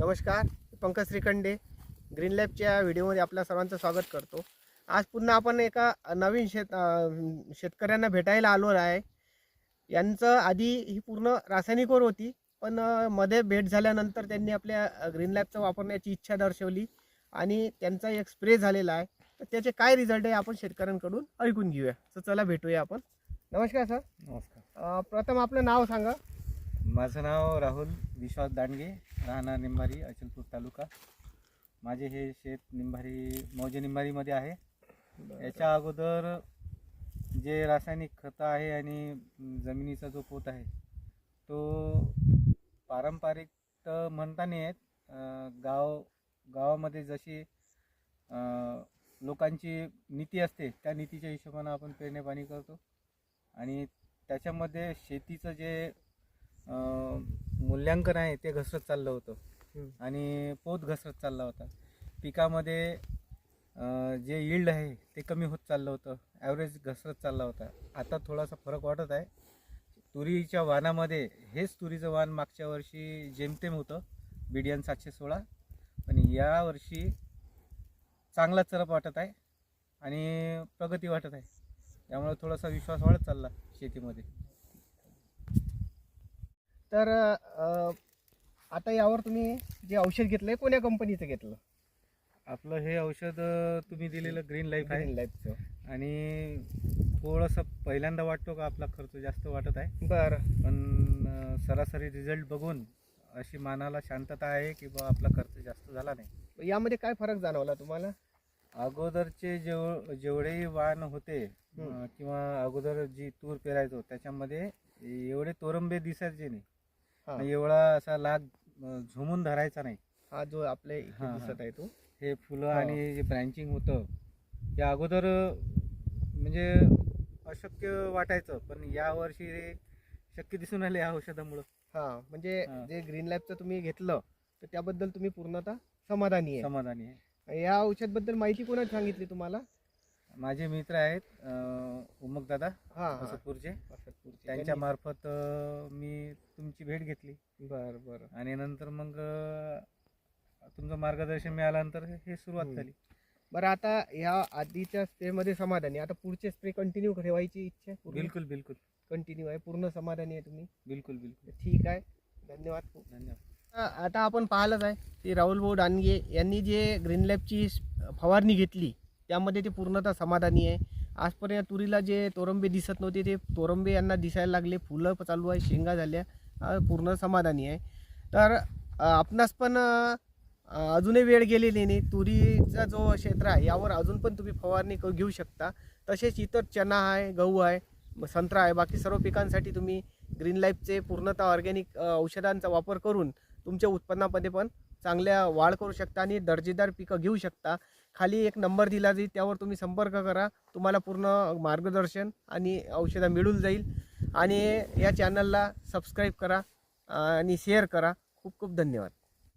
नमस्कार पंकज श्रीखंडे. ग्रीन लॅबच्या व्हिडिओमध्ये आपल्या सर्वांचं स्वागत करतो. आज पुन्हा आपण एका नवीन शेत शेतकऱ्यांना भेटायला आलो आहे. यांचं आधी ही पूर्ण रासायनिकवर होती पण मध्ये भेट झाल्यानंतर त्यांनी आपल्या ग्रीन लॅबचा वापरण्याची इच्छा दर्शवली आणि त्यांचा एक स्प्रे झालेला आहे. तर त्याचे काय रिझल्ट आहे आपण शेतकऱ्यांकडून ऐकून घेऊया. तर चला भेटूया आपण. नमस्कार सर नमस्कार. प्रथम आपलं नाव सांगा. माझं नाव राहुल विश्वास दांडगे राहणार निंबारी अचलपूर तालुका. माझे हे शेत निंबारी मौजे निंबारीमध्ये आहे. याच्या अगोदर जे रासायनिक खतं आहे आणि जमिनीचा जो पोत आहे तो पारंपरिक तर म्हणता नाही अं, गाव गावामध्ये जशी लोकांची नीती असते त्या नीतीच्या हिशोबानं आपण पेरणे पाणी करतो. आणि त्याच्यामध्ये शेतीचं जे मूल्यांकन आहे ते घसरत चाललं होतं. आणि पोत घसरत चालला होता. पिकामध्ये जे यील्ड आहे ते कमी होत चाललं होतं. ॲव्हरेज घसरत चालला होता. आता थोडासा फरक वाटत आहे. तुरीच्या वाणामध्ये हेच तुरीचं वाण मागच्या वर्षी जेमतेम होतं. बिडियन सातशे सोळा. पण यावर्षी चांगला चरप वाटत आहे. आणि प्रगती वाटत आहे. त्यामुळे थोडासा विश्वास वाढत चालला शेतीमध्ये. तर अ, आता यावर तुम्ही जे औषध घेतलंय कोण्या कंपनीचं घेतलं? आपलं हे औषध अं, तुम्ही दिलेलं ग्रीन लाईफ आहे. ग्रीन लाईफचं आणि थोडंसं पहिल्यांदा वाटतो का आपला खर्च जास्त वाटत आहे. बरं. पण अं, सरासरी रिझल्ट बघून अशी मानाला शांतता आहे की बा आपला खर्च जास्त झाला नाही. यामध्ये काय फरक जाणवला तुम्हाला? अगोदरचे जेव जेवढेही वाहन होते. अं, किंवा अगोदर जी तूर पेरायचो त्याच्यामध्ये एवढे तोरंबे दिसायचे नाही. हा. एवढा असा लाग अं, झुमून धरायचा नाही. हा जो आपल्या इथे हा, हा. दिसत आहे तो. हे फुलं हा. आणि जे ब्रँचिंग होतं ते अगोदर म्हणजे अशक्य वाटायचं पण यावर्षी हे शक्य दिसून आले या औषधामुळं. हा म्हणजे हा. जे ग्रीन लाईफचं तुम्ही घेतलं तर त्याबद्दल तुम्ही पूर्णतः समाधानी आहे. समाधानी आहे. या औषधबद्दल माहिती कोणा सांगितली तुम्हाला? माझे मित्र आहेत उमक दादा हा हा. वासदपूरचे. त्यांच्या त्यांनी- मार्फत अं, मी तुमची भेट घेतली. बरं बरं. आणि नंतर मग अं, तुमचं मार्गदर्शन मिळाल्यानंतर हे सुरुवात हम्म. झाली. बरं आता ह्या आधीच्या स्प्रेमध्ये समाधानी आहे. आता पुढचे स्प्रे कंटिन्यू ठेवायची इच्छा आहे बिलकुल बिलकुल. कंटिन्यू आहे पूर्ण समाधानी आहे तुम्ही? बिलकुल बिलकुल. ठीक आहे. धन्यवाद खूप. धन्यवाद. आ- आता आपण पाहिलंच आहे की राहुल भाऊ डानगे यांनी जे ग्रीन लॅबची फवारणी घेतली त्यामध्ये ते पूर्णतः समाधानी आहे. आजपर्यंत तुरीला जे तोरंबे दिसत नव्हते ते तोरंबे यांना दिसायला लागले. फुलं चालू आहे शेंगा झाल्या. पूर्ण समाधानी आहे. तर आपणास पण अजूनही वेळ गेलेली नाही. तुरीचा जो क्षेत्र आहे यावर अजून पण तुम्ही फवारणी घेऊ शकता. तसेच इतर चना आहे गहू आहे संत्रा आहे बाकी सर्व पिकांसाठी तुम्ही ग्रीन लाईफचे पूर्णतः ऑर्गॅनिक औषधांचा वापर करून तुमच्या उत्पन्नामध्ये पण चांगल्या वाढ करू शकता आणि दर्जेदार पिकं घेऊ शकता. खाली एक नंबर दिला जाईल त्यावर तुम्ही संपर्क करा. तुम्हाला पूर्ण मार्गदर्शन आणि औषधं मिळून जाईल. आणि या चॅनलला सबस्क्राईब करा आणि शेअर करा. खूप खूप धन्यवाद.